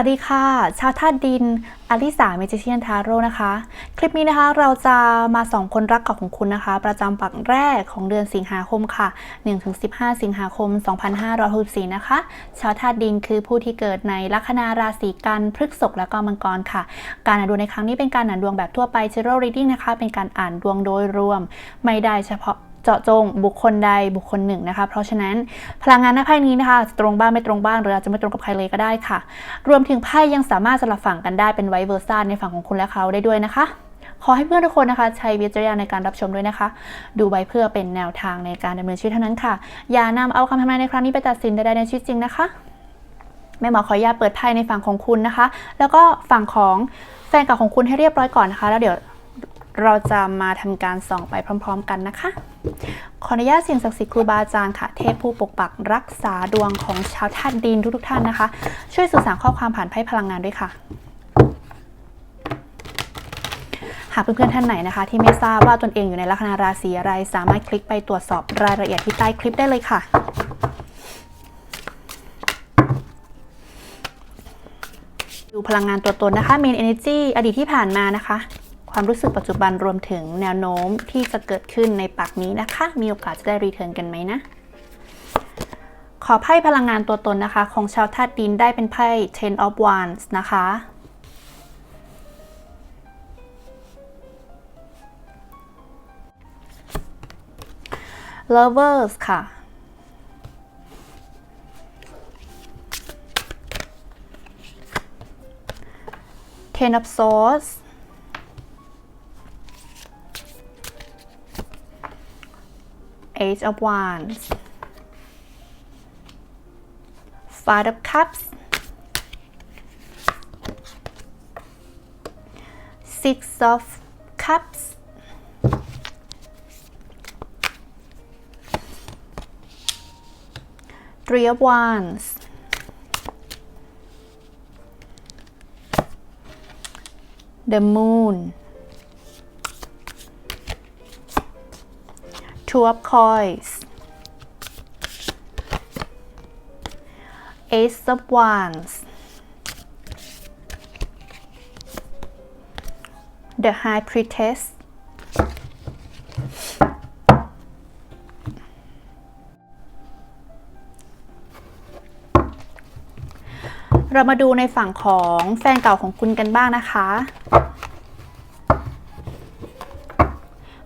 วัสดีค่ะ ชาวธาตุดิน อลิสาเมจิเชียนทาโร่นะคะ คลิปนี้นะคะเราจะมาสองคนรักเก่าของคุณนะคะ ประจำปักแรกของเดือนสิงหาคมค่ะ 1-15 สิงหาคม 2564 นะคะ ชาวธาตุดินคือผู้ที่เกิดในลัคนาราศีกันพฤษภและก็มังกรค่ะ การอ่านดวงในครั้งนี้เป็นการอ่านดวงแบบทั่วไป general reading นะคะ เป็นการอ่านดวงโดยรวม ไม่ได้เฉพาะ เจาะจงบุคคลใดบุคคลหนึ่งนะคะ เพราะฉะนั้นพลังงานหน้าไพ่นี้นะคะจะตรงบ้างไม่ตรงบ้างหรืออาจจะไม่ตรงกับใครเลยก็ได้ค่ะ รวมถึงไพ่ยังสามารถสลับฝั่งกันได้เป็นไวเวอร์ซ่าในฝั่งของคุณและเขาได้ด้วยนะคะ ขอให้เพื่อนทุกคนนะคะ ใช้วิจารณญาณในการรับชมด้วยนะคะ ดูไว้เพื่อเป็นแนวทางในการดำเนินชีวิตเท่านั้นค่ะ อย่านำเอาคำทำนายในครั้งนี้ไปตัดสินใดๆในชีวิตจริงนะคะแม่หมอขออนุญาตเปิดไพ่ในฝั่งของคุณนะคะ แล้วก็ฝั่งของแฟนเก่าของคุณให้เรียบร้อยก่อนนะคะ แล้วเดี๋ยว เราจะมาทำการส่องไปพร้อม ๆ กันนะคะ ขออนุญาตเสียงศักดิ์สิทธิ์ครูบาอาจารย์ค่ะ เทพผู้ปกปักรักษาดวงของชาวธาตุดินทุกๆท่านนะคะ ช่วยสื่อสารข้อความผ่านไพ่พลังงานด้วยค่ะหากเพื่อนๆท่านไหนนะคะ ที่ไม่ทราบว่าตนเองอยู่ในลัคนาราศีอะไร สามารถคลิกไปตรวจสอบรายละเอียดที่ใต้คลิปได้เลยค่ะ ดูพลังงานตัวตนนะคะ Main Energy อดีตที่ผ่านมานะคะ ความรู้สึกปัจจุบันรวมถึงแนวโน้มที่จะเกิดขึ้นในปักนี้นะคะ มีโอกาสจะได้รีเทิร์นกันไหมนะ ขอไพ่พลังงานตัวตนนะคะ ของชาวธาตุดินได้เป็นไพ่ Ten of Wands นะคะ Lovers ค่ะ Ten of Swords Eight of Wands. Five of Cups. Six of Cups. Three of Wands. The Moon of Coins Ace of Wands The High Priestess เรามาดูในฝั่งของแฟนเก่าของคุณกันบ้างนะคะ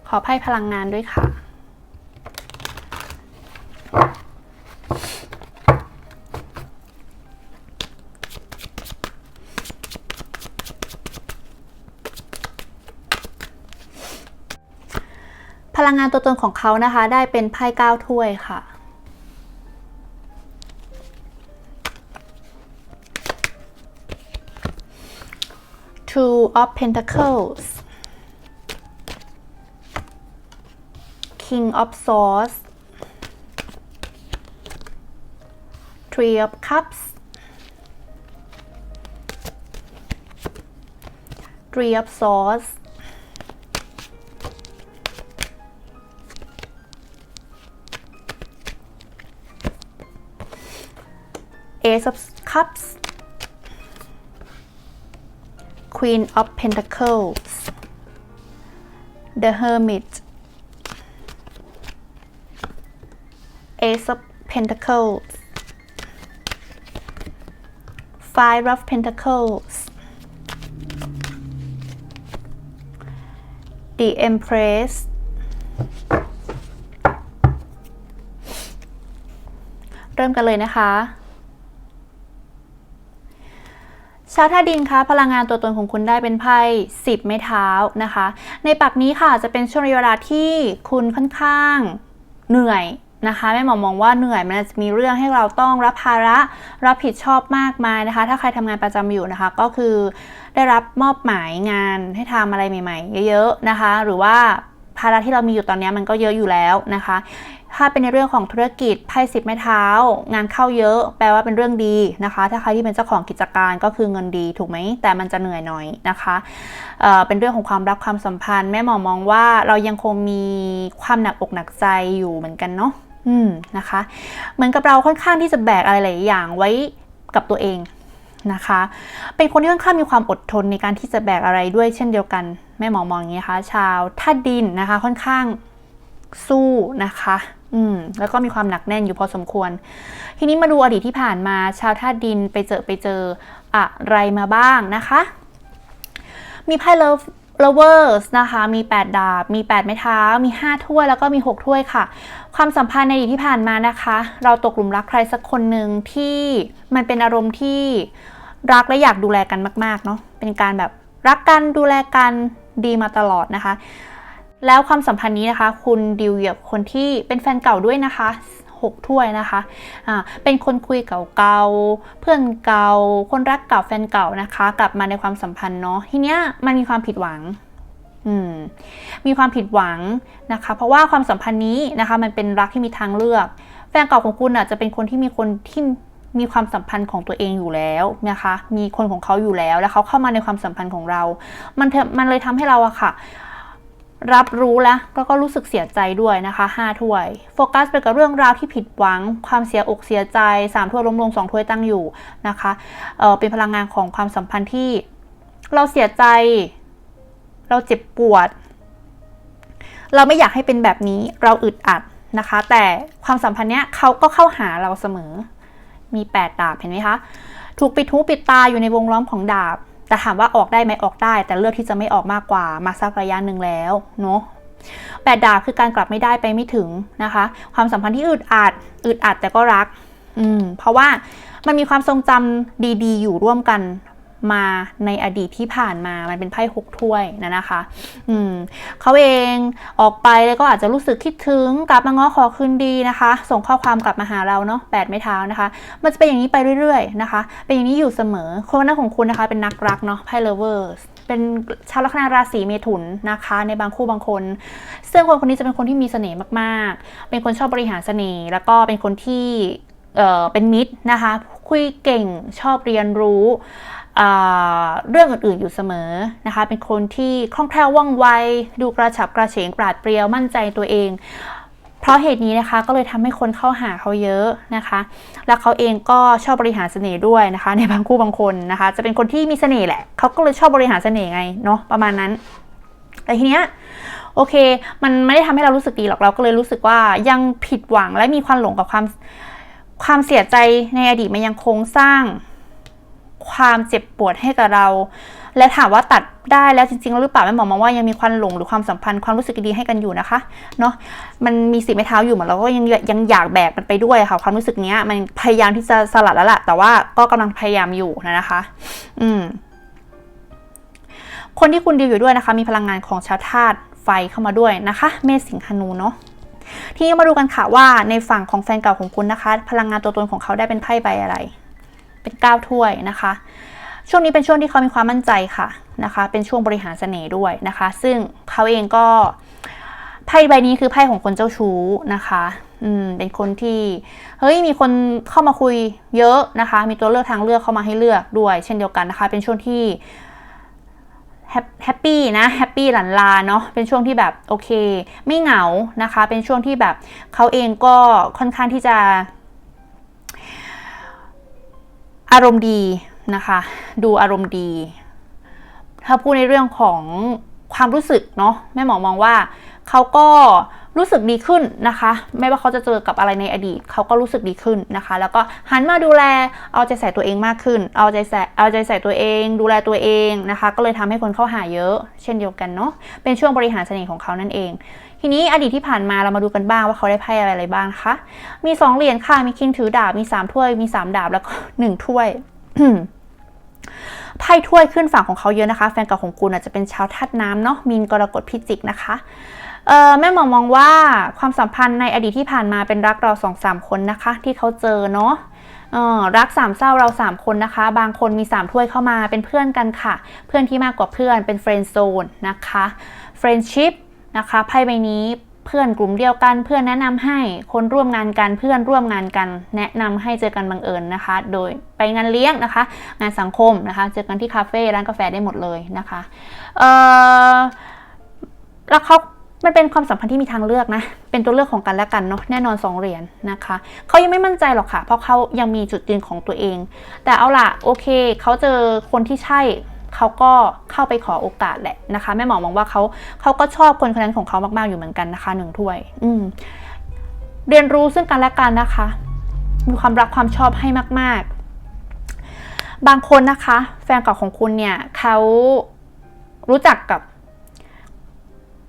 ขอไพ่พลังงานด้วยค่ะ พ ลังงานตัวตนของเขานะคะ ได้เป็นไพ่เก้าถ้วยค่ะ Two of Pentacles King of Swords Three of Cups Three of Swords Ace of Cups Queen of Pentacles The Hermit Ace of Pentacles Five of Pentacles The Empress เริ่มกันเลยนะคะ ชาวธาดินคะพลังงานตัวตนของคุณได้เป็นไพ่สิบไม้เท้านะคะ ในปักนี้ค่ะจะเป็นช่วงเวลาที่คุณค่อนข้างเหนื่อยนะคะแม่หมอมองว่าเหนื่อยมันจะมีเรื่องให้เราต้องรับภาระรับผิดชอบมากมายนะคะ ถ้าใครทำงานประจำอยู่นะคะ ก็คือได้รับมอบหมายงานให้ทำอะไรใหม่ ๆ เยอะๆนะคะ หรือว่าภาระที่เรามีอยู่ตอนนี้มันก็เยอะอยู่แล้วนะคะ ถ้าเป็นในเรื่องของธุรกิจไพ่สิบไม้เท้า งานเข้าเยอะ แปลว่าเป็นเรื่องดีนะคะ ถ้าใครที่เป็นเจ้าของกิจการก็คือเงินดีถูกไหม แต่มันจะเหนื่อยหน่อยนะคะเเป็นเรื่องของความรักความสัมพันธ์ แม่หมอมองว่าเรายังคงมีความหนักอกหนักใจอยู่เหมือนกันเนาะอืมนะคะ เหมือนกับเราค่อนข้างที่จะแบกอะไรหลายอย่างไว้กับตัวเองนะคะ เป็นคนที่ค่อนข้างมีความอดทนในการที่จะแบกอะไรด้วยเช่นเดียวกัน แม่หมอมองอย่างนี้นะคะ ชาวธาดินนะคะค่อนข้างสู้นะคะ อืมแล้วก็มีความหนักแน่นอยู่พอสมควร ทีนี้มาดูอดีตที่ผ่านมา ชาวธาตุดินไปเจอไปเจออะไรมาบ้างนะคะ มีไพ่เลิฟ lovers นะคะ มี 8 ดาบ มี 8 ไม้เท้า มี 5 ถ้วย แล้วก็มี 6 ถ้วยค่ะ ความสัมพันธ์ในอดีตที่ผ่านมานะคะ เราตกหลุมรักใครสักคนหนึ่งที่มันเป็นอารมณ์ที่รักและอยากดูแลกันมาก ๆ เนาะ เป็นการแบบรักกันดูแลกันดีมาตลอดนะคะ แล้วความสัมพันธ์นี้นะคะ คุณดิวเหยียบคนที่เป็นแฟนเก่าด้วยนะคะ6ถ้วยนะคะอ่าเป็นคนคุยเก่าๆ เพื่อนเก่า คนรักเก่าแฟนเก่านะคะ กลับมาในความสัมพันธ์เนาะ ทีเนี้ยมันมีความผิดหวังอืมมีความผิดหวังนะคะ เพราะว่าความสัมพันธ์นี้นะคะ มันเป็นรักที่มีทางเลือก แฟนเก่าของคุณอะจะเป็นคนที่มีคนที่มีความสัมพันธ์ของตัวเองอยู่แล้วนะคะ มีคนของเขาอยู่แล้ว แล้วเขาเข้ามาในความสัมพันธ์ของเรา มันมันเลยทำให้เราอะค่ะ รับรู้แล้วก็ก็รู้สึกเสียใจด้วยนะคะ5ถ้วย โฟกัสไปกับเรื่องราวที่ผิดหวัง ความเสียอกเสียใจ3ถ้วยลมลง2ถ้วยตั้งอยู่นะคะเเป็นพลังงานของความสัมพันธ์ที่ เราเสียใจ เราเจ็บปวด เราไม่อยากให้เป็นแบบนี้เราอึดอัดนะคะ แต่ความสัมพันธ์เนี้ยเขาก็เข้าหาเราเสมอมี 8 ดาบเห็นไหมคะ ถูกปิดหูปิดตาอยู่ในวงล้อมของดาบ แต่ถามว่าออกได้ไหมออกได้ แต่เลือกที่จะไม่ออกมากกว่ามาสักระยะหนึ่งแล้วเนาะแปดดาบคือการกลับไม่ได้ไปไม่ถึงนะคะ ความสัมพันธ์ที่อึดอัดอึดอัดแต่ก็รัก อืมเพราะว่ามันมีความทรงจำดี ๆ อยู่ร่วมกัน มาในอดีตที่ผ่านมา มันเป็นไพ่หกถ้วยนะนะคะ อืมเขาเองออกไปแล้วก็อาจจะรู้สึกคิดถึงกลับมาง้อขอคืนดีนะคะ ส่งข้อความกลับมาหาเราเนาะแปดไม้เท้านะคะ มันจะเป็นอย่างนี้ไปเรื่อยๆนะคะ เป็นอย่างนี้อยู่เสมอคนหน้าของคุณนะคะ เป็นนักรักเนาะไพ่เลเวอร์สเป็นชาวลัคนาราศีเมถุนนะคะ ในบางคู่บางคน ซึ่งคนคนนี้จะเป็นคนที่มีเสน่ห์มากๆ เป็นคนชอบบริหารเสน่ห์แล้วก็เป็นคนที่เออเป็นมิตรนะคะ คุยเก่งชอบเรียนรู้ เรื่องอื่นๆอยู่เสมอนะคะ เป็นคนที่คล่องแคล่วว่องไว ดูกระฉับกระเฉงปราดเปรียวมั่นใจตัวเอง เพราะเหตุนี้นะคะก็เลยทำให้คนเข้าหาเขาเยอะนะคะ แล้วเขาเองก็ชอบบริหารเสน่ห์ด้วยนะคะ ในบางคู่บางคนนะคะ จะเป็นคนที่มีเสน่ห์แหละเขาก็เลยชอบบริหารเสน่ห์ไงเนาะประมาณนั้นแต่ทีเนี้ยโอเค มันไม่ได้ทำให้เรารู้สึกดีหรอกเราก็เลยรู้สึกว่ายังผิดหวังและมีความหลงกับความความเสียใจในอดีตมันยังคงสร้าง ความเจ็บปวดให้กับเรา และถามว่าตัดได้แล้วจริงๆหรือเปล่าแม่หมอมองว่ายังมีความหลงหรือความสัมพันธ์ความรู้สึกดีให้กันอยู่นะคะเนาะมันมีสีไม้เท้าอยู่เหมือนเราก็ยังยังอยากแบกมันไปด้วยค่ะ ความรู้สึกเนี้ยมันพยายามที่จะสลัดแล้วแหละแต่ว่าก็กำลังพยายามอยู่นะคะ อืม คนที่คุณดีอยู่ด้วยนะคะ มีพลังงานของชาวธาตุไฟเข้ามาด้วยนะคะ เมษสิงหนูเนาะทีนี้มาดูกันค่ะว่าในฝั่งของแฟนเก่าของคุณนะคะ พลังงานตัวตนของเขาได้เป็นไพ่ใบอะไร เป็น 9 ถ้วยนะคะ ช่วงนี้เป็นช่วงที่เขามีความมั่นใจค่ะนะคะ เป็นช่วงบริหารเสน่ห์ด้วยนะคะ ซึ่งเขาเองก็ไพ่ใบนี้คือไพ่ของคนเจ้าชู้นะคะอืมเป็นคนที่เฮ้ยมีคนเข้ามาคุยเยอะนะคะ มีตัวเลือกทางเลือกเข้ามาให้เลือกด้วย เช่นเดียวกันนะคะ เป็นช่วงที่แฮปปี้นะแฮปปี้หลันลาเนาะเป็นช่วงที่แบบโอเค ไม่เหงานะคะ เป็นช่วงที่แบบเขาเองก็ค่อนข้างที่จะ อารมณ์ดีนะคะ ดูอารมณ์ดี ถ้าพูดในเรื่องของความรู้สึกเนาะแม่หมอมองว่าเขาก็รู้สึกดีขึ้นนะคะ ไม่ว่าเขาจะเจอกับอะไรในอดีตเขาก็รู้สึกดีขึ้นนะคะ แล้วก็หันมาดูแลเอาใจใส่ตัวเองมากขึ้น เอาใจใส่เอาใจใส่ตัวเอง ดูแลตัวเองนะคะ ก็เลยทำให้คนเข้าหาเยอะ เช่นเดียวกันเนาะเป็นช่วงบริหารเสน่ห์ของเขานั่นเอง ทีนี้อดีตที่ผ่านมาเรามาดูกันบ้างว่าเขาได้ไพ่อะไรบ้างคะ มี 2 เหรียญค่ะ มีคิงถือดาบ มี 3 ถ้วย มี 3 ดาบ แล้วก็ 1 ถ้วยไพ่ถ้วยขึ้นฝั่งของเขาเยอะนะคะ แฟนเก่าของคุณอาจจะเป็นชาวธาตุน้ำเนาะ มีนกรกฎพิจิกนะคะแม่หมอมองว่าความสัมพันธ์ในอดีตที่ผ่านมาเป็นรักเราสองสามคนนะคะ ที่เขาเจอเนาะรักสามเศร้าเราสามคนนะคะ บางคนมีสามถ้วยเข้ามาเป็นเพื่อนกันค่ะ เพื่อนที่มากกว่าเพื่อนเป็นเฟรนด์โซนนะคะเฟรนด์ชิพ นะคะไพ่ใบนี้เพื่อนกลุ่มเดียวกันเพื่อนแนะนำให้คนร่วมงานกันเพื่อนร่วมงานกัน แนะนำให้เจอกันบังเอิญนะคะ โดยไปงานเลี้ยงนะคะ งานสังคมนะคะ เจอกันที่คาเฟ่ร้านกาแฟได้หมดเลยนะคะเออแล้วเขามันเป็นความสัมพันธ์ที่มีทางเลือกนะ เป็นตัวเลือกของกันและกันเนาะ แน่นอนสองเหรียญนะคะ เขายังไม่มั่นใจหรอกค่ะ เพราะเขายังมีจุดยืนของตัวเอง แต่เอาล่ะ โอเค เขาเจอคนที่ใช่ เขาก็เข้าไปขอโอกาสแหละนะคะ แม่หมอมองว่าเขาเขาก็ชอบคนคนนั้นของเขามากๆอยู่เหมือนกันนะคะหนึ่งถ้วย อืมเรียนรู้ซึ่งกันและกันนะคะ มีความรักความชอบให้มาก ๆ บางคนนะคะ แฟนเก่าของคุณเนี่ยเขารู้จักกับ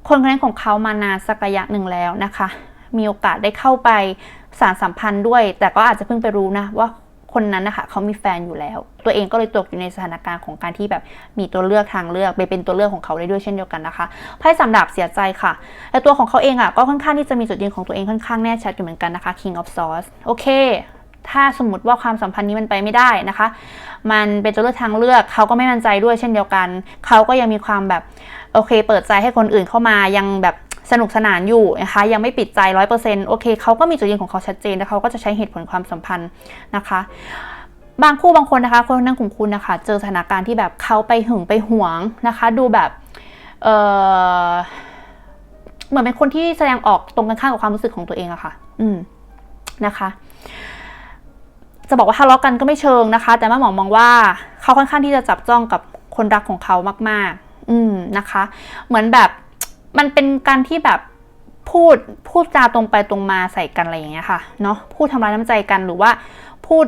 คนคนนั้นของเขามานานสักระยะหนึ่งแล้วนะคะ มีโอกาสได้เข้าไปสารสัมพันธ์ด้วย แต่ก็อาจจะเพิ่งไปรู้นะว่า คนนั้นนะคะเขามีแฟนอยู่แล้ว ตัวเองก็เลยตกอยู่ในสถานการณ์ของการที่แบบมีตัวเลือกทางเลือกไปเป็นตัวเลือกของเขาได้ด้วยเช่นเดียวกันนะคะไพ่สามดาบเสียใจค่ะแต่ตัวของเขาเองอะก็ค่อนข้างที่จะมีจุดยืนของตัวเองค่อนข้างแน่ชัดอยู่เหมือนกันนะคะ King of Swords โอเคถ้าสมมติว่าความสัมพันธ์นี้มันไปไม่ได้นะคะ มันเป็นตัวเลือกทางเลือกเขาก็ไม่มั่นใจด้วยเช่นเดียวกัน เขาก็ยังมีความแบบโอเค เปิดใจให้คนอื่นเข้ามายังแบบ สนุกสนานอยู่นะคะยังไม่ปิดใจร้อยเปอร์เซ็นต์โอเคเขาก็มีจุดยืนของเขาชัดเจนแล้วเขาก็จะใช้เหตุผลความสัมพันธ์นะคะบางคู่บางคนนะคะ คนนั่งของคุณนะคะ เจอสถานการณ์ที่แบบเขาไปหึงไปหวงนะคะ ดูแบบเออเหมือนเป็นคนที่แสดงออกตรงกันข้ามกับความรู้สึกของตัวเองอะค่ะ อืมนะคะ จะบอกว่าทะเลาะกันก็ไม่เชิงนะคะ แต่แม่หมอมองว่าเขาค่อนข้างที่จะจับจ้องกับคนรักของเขามาก ๆ อืมนะคะ เหมือนแบบ มันเป็นการที่แบบพูดพูดจาตรงไปตรงมาใส่กันอะไรอย่างเงี้ยค่ะเนาะพูดทำร้ายน้ำใจกันหรือว่าพูด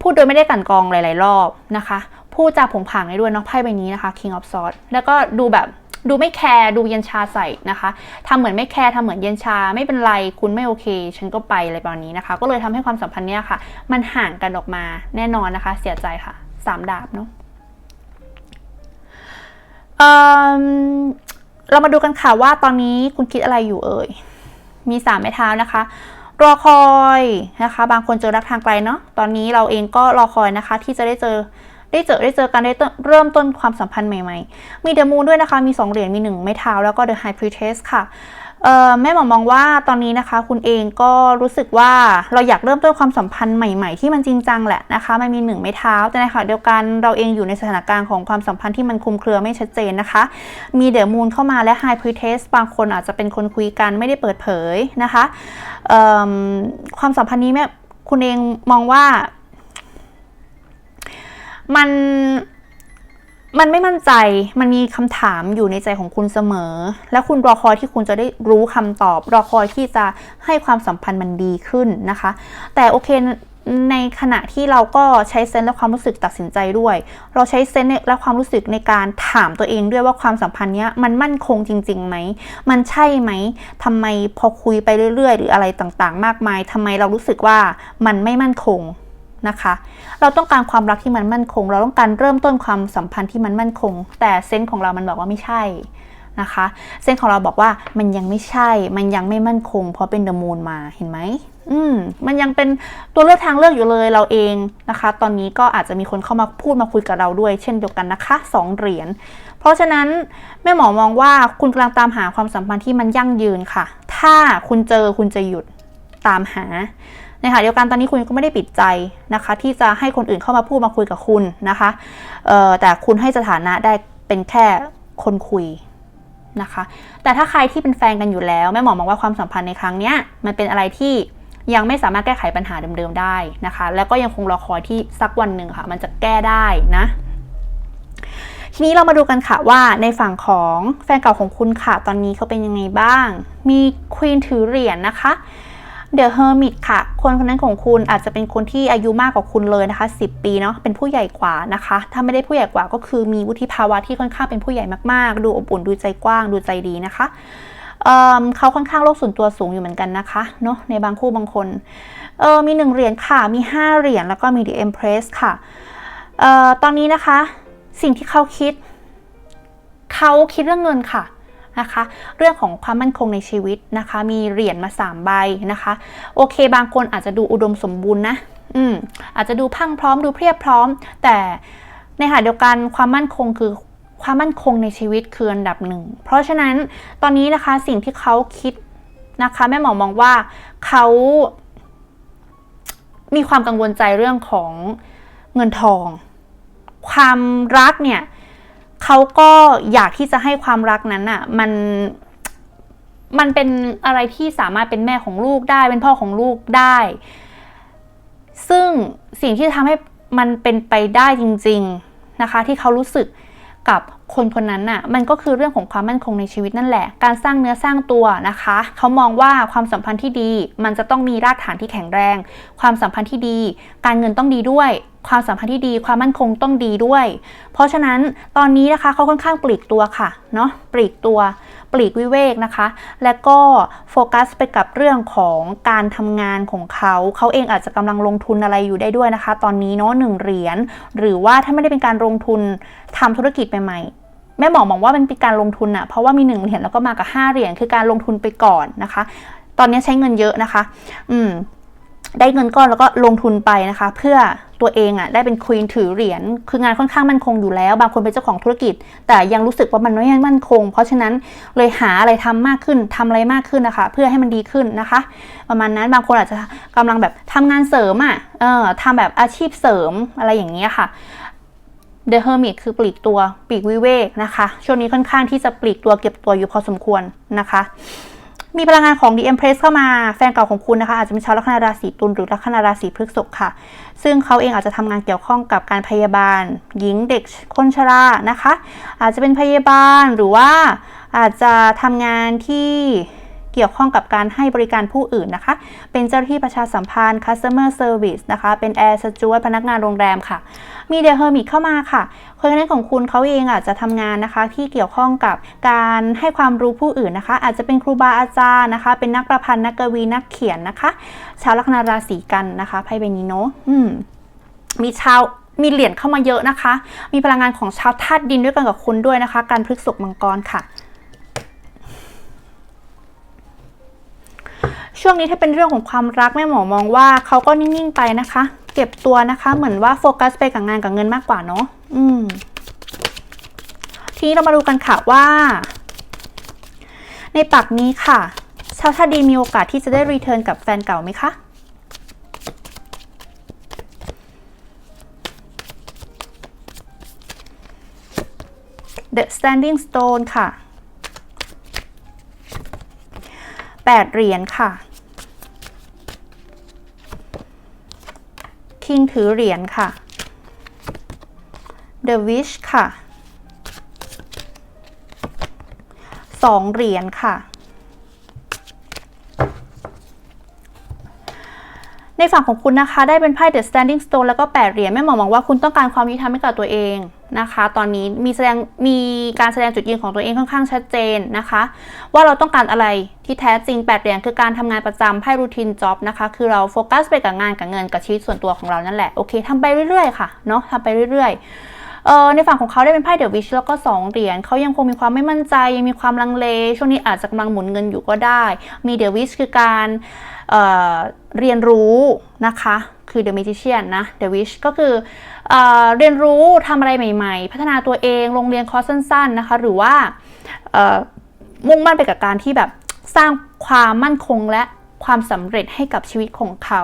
พูดโดยไม่ได้กันกองหลาย ๆ รอบนะคะ พูดจาผงผางได้ด้วยเนาะไพ่ใบนี้นะคะ King of Swords แล้วก็ดูแบบดูไม่แคร์ดูเย็นชาใส่นะคะทำเหมือนไม่แคร์ทำเหมือนเย็นชาไม่เป็นไรคุณไม่โอเค ฉันก็ไปอะไรแบบนี้นะคะ ก็เลยทำให้ความสัมพันธ์เนี้ยค่ะ มันห่างกันออกมาแน่นอนนะคะ เสียใจค่ะสามดาบเนาะ เรามาดูกันค่ะว่าตอนนี้คุณคิดอะไรอยู่เอ่ย มีสามไม้เท้านะคะ รอคอยนะคะ บางคนเจอรักทางไกลเนาะ ตอนนี้เราเองก็รอคอยนะคะ ที่จะได้เจอได้เจอได้เจอกันได้เริ่มต้นความสัมพันธ์ใหม่ ๆ มีเดอะมูนด้วยนะคะ มี 2 เหรียญ มี 1 ไม้เท้า แล้วก็เดอะไฮพรีเทสค่ะ แม่หมอมองว่าตอนนี้นะคะ คุณเองก็รู้สึกว่าเราอยากเริ่มต้นความสัมพันธ์ใหม่ๆ ที่มันจริงจังแหละนะคะมันมีหนึ่งไม้เท้าแต่ในขณะเดียวกันเราเองอยู่ในสถานการณ์ของความสัมพันธ์ที่มันคลุมเครือไม่ชัดเจนนะคะ มีเดอะมูนเข้ามาและ High Priestess บางคนอาจจะเป็นคนคุยกันไม่ได้เปิดเผยนะคะความสัมพันธ์นี้แม่คุณเองมองว่ามัน มันไม่มั่นใจ มันมีคำถามอยู่ในใจของคุณเสมอ และคุณรอคอยที่คุณจะได้รู้คำตอบ รอคอยที่จะให้ความสัมพันธ์มันดีขึ้นนะคะ แต่โอเคในขณะที่เราก็ใช้เซนส์และความรู้สึกตัดสินใจด้วย เราใช้เซนส์และความรู้สึกในการถามตัวเองด้วยว่าความสัมพันธ์นี้มันมั่นคงจริงๆไหม มันใช่ไหมทำไมพอคุยไปเรื่อยๆ หรืออะไรต่างๆ มากมายทำไมเรารู้สึกว่ามันไม่มั่นคง นะคะ เราต้องการความรักที่มันมั่นคง เราต้องการเริ่มต้นความสัมพันธ์ที่มันมั่นคง แต่เซนส์ของเรามันบอกว่าไม่ใช่นะคะ เซนส์ของเราบอกว่ามันยังไม่ใช่ มันยังไม่มั่นคง เพราะเป็นเดอะมูนมาเห็นไหมอืมมันยังเป็นตัวเลือกทางเลือกอยู่เลยเราเองนะคะ ตอนนี้ก็อาจจะมีคนเข้ามาพูดมาคุยกับเราด้วย เช่นเดียวกันนะคะสองเหรียญเพราะฉะนั้นแม่หมอมองว่าคุณกำลังตามหาความสัมพันธ์ที่มันยั่งยืนค่ะ ถ้าคุณเจอคุณจะหยุดตามหา ในขณะเดียวกันตอนนี้คุณก็ไม่ได้ปิดใจนะคะ ที่จะให้คนอื่นเข้ามาพูดมาคุยกับคุณนะคะแต่คุณให้สถานะได้เป็นแค่คนคุยนะคะ แต่ถ้าใครที่เป็นแฟนกันอยู่แล้วแม่หมอมองว่าความสัมพันธ์ในครั้งนี้มันเป็นอะไรที่ยังไม่สามารถแก้ไขปัญหาเดิมๆได้นะคะ แล้วก็ยังคงรอคอยที่สักวันหนึ่งค่ะ มันจะแก้ได้นะทีนี้เรามาดูกันค่ะว่าในฝั่งของแฟนเก่าของคุณค่ะ ตอนนี้เขาเป็นยังไงบ้าง มีควีนถือเหรียญนนะคะ เดอะเฮอร์มิตค่ะ คนคนนั้นของคุณอาจจะเป็นคนที่อายุมากกว่าคุณเลยนะคะ 10 ปีเนาะเป็นผู้ใหญ่กว่านะคะ ถ้าไม่ได้ผู้ใหญ่กว่าก็คือมีวุฒิภาวะที่ค่อนข้างเป็นผู้ใหญ่มากๆ ดูอบอุ่นดูใจกว้างดูใจดีนะคะเเขาค่อนข้างโลกส่วนตัวสูงอยู่เหมือนกันนะคะเนาะในบางคู่บางคนเออมีหนึ่งเหรียญค่ะมี 5 เหรียญแล้วก็มี The Empress ค่ะเออตอนนี้นะคะ สิ่งที่เขาคิด เขาคิดเรื่องเงินค่ะ นะคะ เรื่องของความมั่นคงในชีวิตนะคะ มีเหรียญมา3ใบนะคะ โอเค บางคนอาจจะดูอุดมสมบูรณ์นะ อืม อาจจะดูพังพร้อมดูเพียบพร้อม แต่ในขณะเดียวกันความมั่นคงคือความมั่นคงในชีวิตคืออันดับหนึ่ง เพราะฉะนั้นตอนนี้นะคะสิ่งที่เขาคิดนะคะแม่หมอมองว่าเขามีความกังวลใจเรื่องของเงินทอง ความรักเนี่ย เขาก็อยากที่จะให้ความรักนั้นอะมันมันเป็นอะไรที่สามารถเป็นแม่ของลูกได้ เป็นพ่อของลูกได้ ซึ่งสิ่งที่ทำให้มันเป็นไปได้จริง ๆนะคะ ที่เขารู้สึก กับคนคนนั้นน่ะมันก็คือเรื่องของความมั่นคงในชีวิตนั่นแหละ การสร้างเนื้อสร้างตัวนะคะ เขามองว่าความสัมพันธ์ที่ดี มันจะต้องมีรากฐานที่แข็งแรง ความสัมพันธ์ที่ดี การเงินต้องดีด้วย ความสัมพันธ์ที่ดี ความมั่นคงต้องดีด้วย เพราะฉะนั้นตอนนี้นะคะเขาค่อนข้างปลีกตัวค่ะเนาะปลีกตัว ปลีกวิเวกนะคะ และก็โฟกัสไปกับเรื่องของการทำงานของเขา เขาเองอาจจะกำลังลงทุนอะไรอยู่ได้ด้วยนะคะ ตอนนี้เนาะหนึ่งเหรียญหรือว่าถ้าไม่ได้เป็นการลงทุนทำธุรกิจใหม่ๆแม่หมอมองว่ามันเป็นการลงทุนอะเพราะว่ามีหนึ่งเหรียญแล้วก็มากับห้าเหรียญคือการลงทุนไปก่อนนะคะ ตอนนี้ใช้เงินเยอะนะคะ อืม ได้เงินก้อนแล้วก็ลงทุนไปนะคะ เพื่อ ตัวเองอะ่ะได้เป็นควีนถือเหรียญคืองานค่อนข้างมั่นคงอยู่แล้ว บางคนเป็นเจ้าของธุรกิจ แต่ยังรู้สึกว่ามันไม่มั่นคง เพราะฉะนั้นเลยหาอะไรทำมากขึ้นทำอะไรมากขึ้นนะคะ เพื่อให้มันดีขึ้นนะคะ ประมาณนั้นบางคนอาจจะกำลังแบบทำงานเสริมอะ่ะเออทำแบบอาชีพเสริมอะไรอย่างเงี้ยค่ะ The Hermit คือปลีกตัวปลีกวิเวกนะคะ ช่วงนี้ค่อนข้างที่จะปลีกตัวเก็บตัวอยู่พอสมควรนะคะ มีพลังงานของ The Empress เข้ามาแฟนเก่าของคุณนะคะ อาจจะเป็นชาวลัคนาราศีตุลหรือลัคนาราศีพฤษภค่ะ ซึ่งเขาเองอาจจะทำงานเกี่ยวข้องกับการพยาบาล หญิงเด็กคนชรานะคะ อาจจะเป็นพยาบาลหรือว่าอาจจะทำงานที่ เกี่ยวข้องกับการให้บริการผู้อื่นนะคะ เป็นเจ้าหน้าที่ประชาสัมพันธ์ customer service นะคะ เป็นแอร์สจวตพนักงานโรงแรมค่ะ มีเด e h เฮอร์มิเข้ามาค่ะคนนั้นของคุณเขาเองอาจจะทำงานนะคะ ที่เกี่ยวข้องกับการให้ความรู้ผู้อื่นนะคะ อาจจะเป็นครูบาอาจารย์นะคะ เป็นนักประพันธ์นักกวีนักเขียนนะคะ ชาวลัคนาราศีกันนะคะไพ่ใบนี้เนาะอืมมีชาวมีเหรียญเข้ามาเยอะนะคะ มีพลังงานของชาวธาตุดินด้วยกันกับคุณด้วยนะคะ การพฤกษกมังกรค่ะ ช่วงนี้ถ้าเป็นเรื่องของความรักแม่หมอมองว่าเขาก็นิ่งๆไปนะคะ เก็บตัวนะคะเหมือนว่าโฟกัสไปกับงานกับเงินมากกว่าเนาะอืมทีนี้เรามาดูกันค่ะว่า ในปักนี้ค่ะชาวธาดินมีโอกาสที่จะได้รีเทิร์นกับแฟนเก่าไหมคะ The Standing Stone ค่ะ 8 เหรียญค่ะ King ถือเหรียญค่ะ The Wish ค่ะ2เหรียญค่ะ ในฝั่งของคุณนะคะ ได้เป็นไพ่ The Standing Stone แล้วก็8เหรียญแม่หมอมองว่าคุณต้องการความยุติธรรมให้กับตัวเองนะคะ ตอนนี้มีแสดงมีการแสดงจุดยืนของตัวเองค่อนข้างชัดเจนนะคะ ว่าเราต้องการอะไรที่แท้จริง8เหรียญคือการทำงานประจำไพ่รูทีนจ็อบนะคะ คือเราโฟกัสไปกับงานกับเงินกับชีวิตส่วนตัวของเรานั่นแหละโอเคทำไปเรื่อยๆค่ะเนาะทำไปเรื่อยๆ เออในฝั่งของเขาได้เป็นไพ่เดอะวิชแล้วก็ 2 เหรียญเขายังคงมีความไม่มั่นใจ ยังมีความลังเล ช่วงนี้อาจจะกำลังหมุนเงินอยู่ก็ได้ มีเดอะวิชคือการเออเรียนรู้นะคะคือ The Magician นะ The Wish ก็คือเอเรียนรู้ทำอะไรใหม่ ๆ พัฒนาตัวเองโรงเรียนคอร์สสั้น ๆ นะคะ หรือว่ามุ่งมั่นไปกับการที่แบบสร้างความมั่นคงและ ความสำเร็จให้กับชีวิตของเขา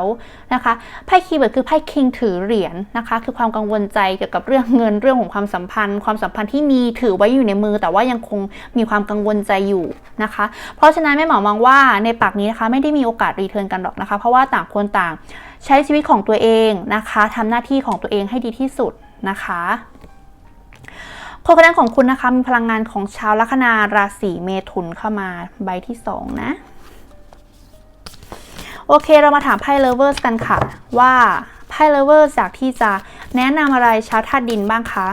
นะคะไพ่คีย์เวิร์ดคือไพ่คิงถือเหรียญนะคะ คือความกังวลใจเกี่ยวกับเรื่องเงินเรื่องของความสัมพันธ์ ความสัมพันธ์ที่มีถือไว้อยู่ในมือ แต่ว่ายังคงมีความกังวลใจอยู่นะคะ เพราะฉะนั้นแม่หมอมองว่าในปากนี้นะคะไม่ได้มีโอกาสรีเทิร์นกันหรอกนะคะ เพราะว่าต่างคนต่างใช้ชีวิตของตัวเองนะคะทำหน้าที่ของตัวเองให้ดีที่สุดนะคะคนคนนั้นของคุณนะคะมีพลังงานของชาวลัคนาราศีเมถุนเข้ามาใบที่สองนะ โอเคเรามาถามไพ่เลเวอร์สกันค่ะ ว่าไพ่เลเวอร์จากที่จะแนะนำอะไรชาวธาตุดินบ้างคะ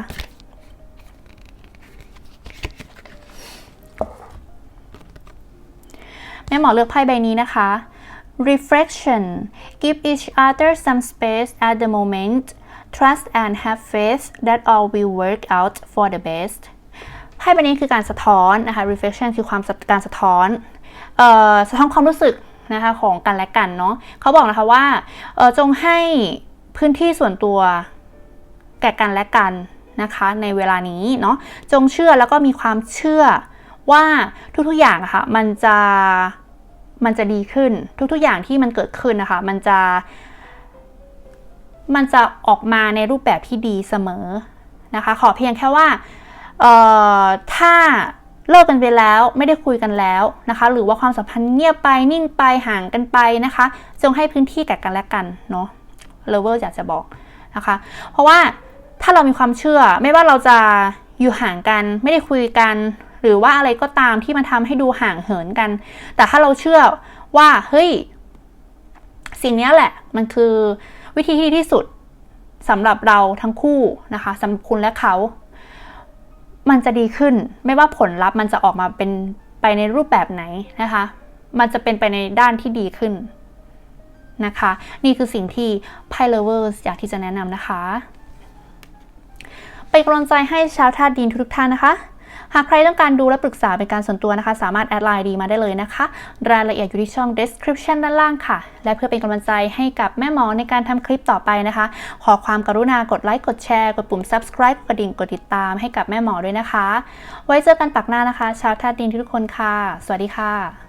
แม่หมอเลือกไพ่ใบนี้นะคะ reflection give each other some space at the moment trust and have faith that all will work out for the best ไพ่ใบนี้คือการสะท้อนนะคะ reflection คือความการสะท้อนออสะท้อนความรู้สึก นะคะของกันและกันเนาะเขาบอกนะคะว่าเออจงให้พื้นที่ส่วนตัวแก่กันและกันนะคะในเวลานี้เนาะจงเชื่อแล้วก็มีความเชื่อว่าทุกๆอย่างะค่ะมันจะมันจะดีขึ้นทุกๆอย่างที่มันเกิดขึ้นนะคะ มันจะ มันจะออกมาในรูปแบบที่ดีเสมอนะคะ ขอเพียงแค่ว่าเออถ้า เลิกกันไปแล้วไม่ได้คุยกันแล้วนะคะ หรือว่าความสัมพันธ์เงียบไปนิ่งไปห่างกันไปนะคะ จงให้พื้นที่แก่กันและกันเนาะเลเวอร์อยากจะบอกนะคะ เพราะว่าถ้าเรามีความเชื่อไม่ว่าเราจะอยู่ห่างกันไม่ได้คุยกัน หรือว่าอะไรก็ตามที่มันทำให้ดูห่างเหินกัน แต่ถ้าเราเชื่อว่าเฮ้ยสิ่งนี้แหละมันคือวิธีที่ดีที่สุดสำหรับเราทั้งคู่นะคะสำหรับคุณและเขา มันจะดีขึ้น ไม่ว่าผลลัพธ์มันจะออกมาเป็นไปในรูปแบบไหนนะคะ มันจะเป็นไปในด้านที่ดีขึ้นนะคะ นี่คือสิ่งที่ p i Lovers อยากที่จะแนะนำนะคะ เป็นกำลังใจให้ชาวธาตุดินทุกท่านนะคะ หากใครต้องการดูและปรึกษาเป็นการส่วนตัวนะคะ สามารถแอดไลน์ดีมาได้เลยนะคะ รายละเอียดอยู่ที่ช่อง description ด้านล่างค่ะ และเพื่อเป็นกำลังใจให้กับแม่หมอในการทำคลิปต่อไปนะคะ ขอความกรุณากดไลค์กดแชร์กดปุ่ม subscribe กดดิ่งกดติดตามให้กับแม่หมอด้วยนะคะ ไว้เจอกันปักหน้านะคะ ชาวธาดินทุกคนค่ะ สวัสดีค่ะ